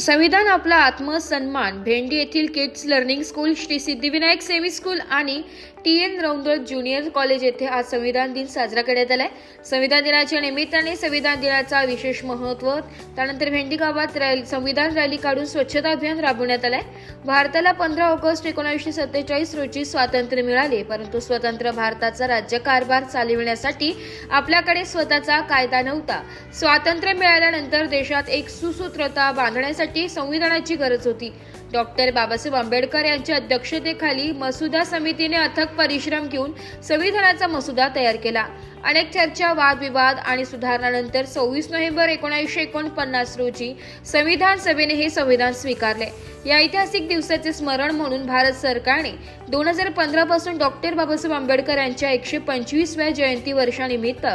संविधान आपला आत्मसन्मान भेंडी येथील kids learning school Shri Siddhivinayak semi school आणि T N Raundal junior college येथे आज संविधान दिन साजरा करण्यात आलाय. संविधान दिनाच्या निमित्ताने संविधान दिनाचा विशेष महत्त्व त्यानंतर भेंडी गावात रॅली संविधान रॅली काढून स्वच्छता अभियान राबवण्यात आलंय. भारताला पंधरा ऑगस्ट एकोणीसशे सत्तेचाळीस रोजी स्वातंत्र्य मिळाले परंतु स्वतंत्र भारताचा राज्यकारभार चालविण्यासाठी आपल्याकडे स्वतःचा कायदा नव्हता. स्वातंत्र्य मिळाल्यानंतर देशात एक सुसूत्रता बांधण्यासाठी संविधानाची गरज होती. डॉक्टर बाबासाहेब आंबेडकर यांच्या अध्यक्षतेखाली मसुदा समितीने अथक परिश्रम घेऊन संविधानाचा मसुदा तयार केला. अनेक चर्चा वादविवाद आणि सुधारणानंतर सव्वीस नोव्हेंबर एकोणीसशे एकोणपन्नास रोजी संविधान सभेने हे संविधान स्वीकारले. या ऐतिहासिक दिवसाचे स्मरण म्हणून भारत सरकारने दोन हजार पंधरा पासून डॉक्टर बाबासाहेब आंबेडकर यांच्या एकशे पंचवीसव्या जयंती वर्षानिमित्त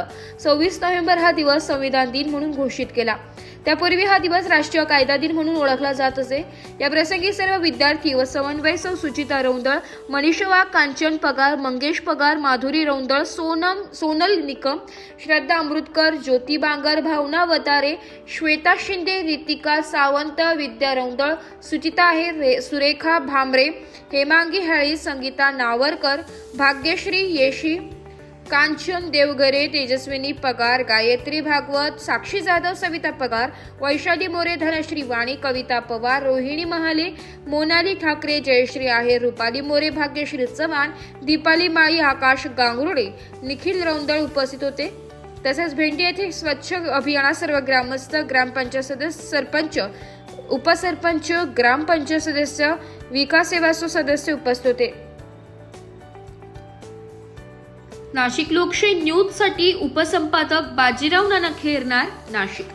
सव्वीस नोव्हेंबर हा दिवस संविधान दिन म्हणून घोषित केला. त्यापूर्वी हा दिवस राष्ट्रीय कायदा दिन म्हणून ओळखला जात असे. या प्रसंगी सर्व विद्यार्थी व समन्वय सौ सुचिता रौंदळ मनीष वाघ कांचन पगार मंगेश पगार माधुरी रौंदळ सोनम सोनल निकम श्रद्धा अमृतकर ज्योती बांगर भावना वतारे श्वेता शिंदे रितिका सावंत विद्या रौंदळ सुचिता आहे सुरेखा भामरे हेमांगी हळी संगीता नावरकर भाग्यश्री येशी कांचन देवगरे तेजस्विनी पगार गायत्री भागवत साक्षी जाधव सविता पगार वैशाली मोरे धनश्री वाणी कविता पवार रोहिणी महाले मोनाली ठाकरे जयश्री आहे रुपाली मोरे भाग्यश्री चव्हाण दीपाली माळी आकाश गांगरुडे निखिल रौंदळ उपस्थित होते. तसेच भेंडी येथे स्वच्छ अभियानात सर्व ग्रामस्थ ग्रामपंचायत सदस्य सरपंच उपसरपंच ग्रामपंचायत सदस्य विकास सेवासो सदस्य उपस्थित होते. नाशिक लोकशाही न्यूजसाठी उपसंपादक बाजीराव नाना खेरनार नाशिक.